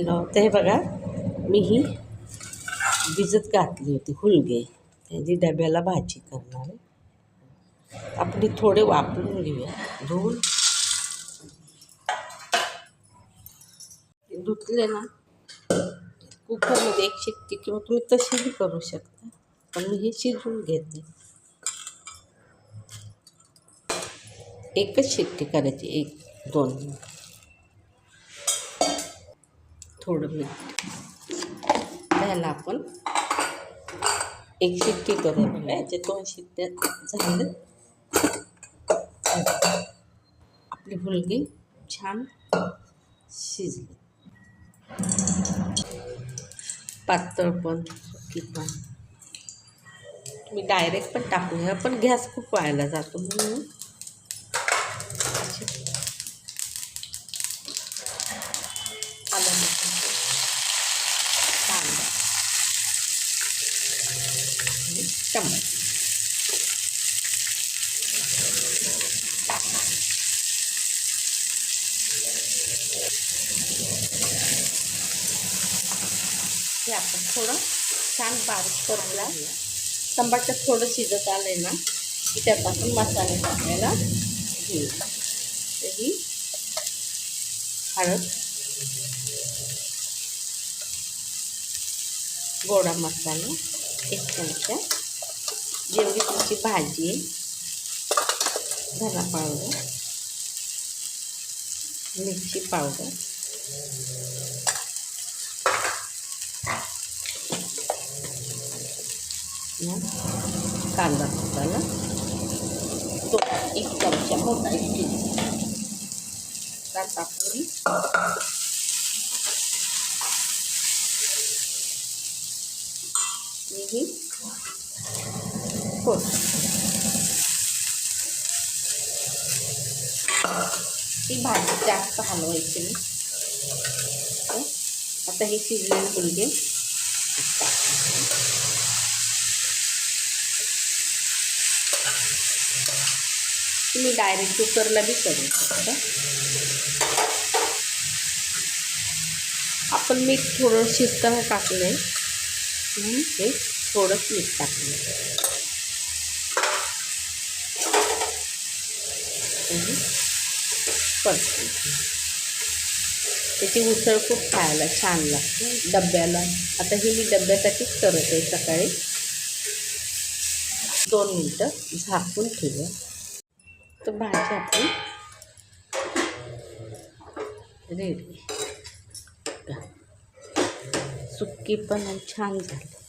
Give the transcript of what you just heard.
Hello ते हे बघा मी ही भिजत घातली होती हुलगे. त्याची डब्याला भाजी करणार आहे. आपली थोडे वापरून घेऊया. धुवून. धुतले ना कुकरमध्ये एक शिकते किंवा तुम्ही तशीही करू शकता पण मी हे शिजवून घेते. एकच शिट्टी करायची एक दोन. थोडं मीठ. त्याला आपण एक शिट्टी करून बघा याचे दोन शिट्ट्या झाले. आपली मुलगी छान शिजली. पातळ पण किंवा तुम्ही डायरेक्ट पण टाकूया पण गॅस खूप व्हायला जातो म्हणून. चम्मच हे आपण थोडं छान बारीक करूया टमाटर थोडं शिजत आलंय ना की त्यापासून मसाले टाकायला घेऊ. ही हळद गोडा मसाला एक चमचा जेवढी तुमची भाजी धना पावडर मिरची पावडर कांदा मसाला तो एक चमचा मोठा एक चमचा ही. फोड हो. ती भाजी जास्त हलवायची आता हे शिजलेले मुलगे तुम्ही डायरेक्ट कुकरला बी करू शकता. आपण मीठ थोडं शिजताना टाकलं आहे म्हणून हे थोडंच मीठ टाकलं परतून त्याची उसळ खूप खायला छान लागते डब्याला. आता ही मी डब्यासाठीच करत आहे सकाळी. दोन मिनटं झाकून ठेवूया. तर भाजी आपली रेडी सुकी पण आणि छान झाली.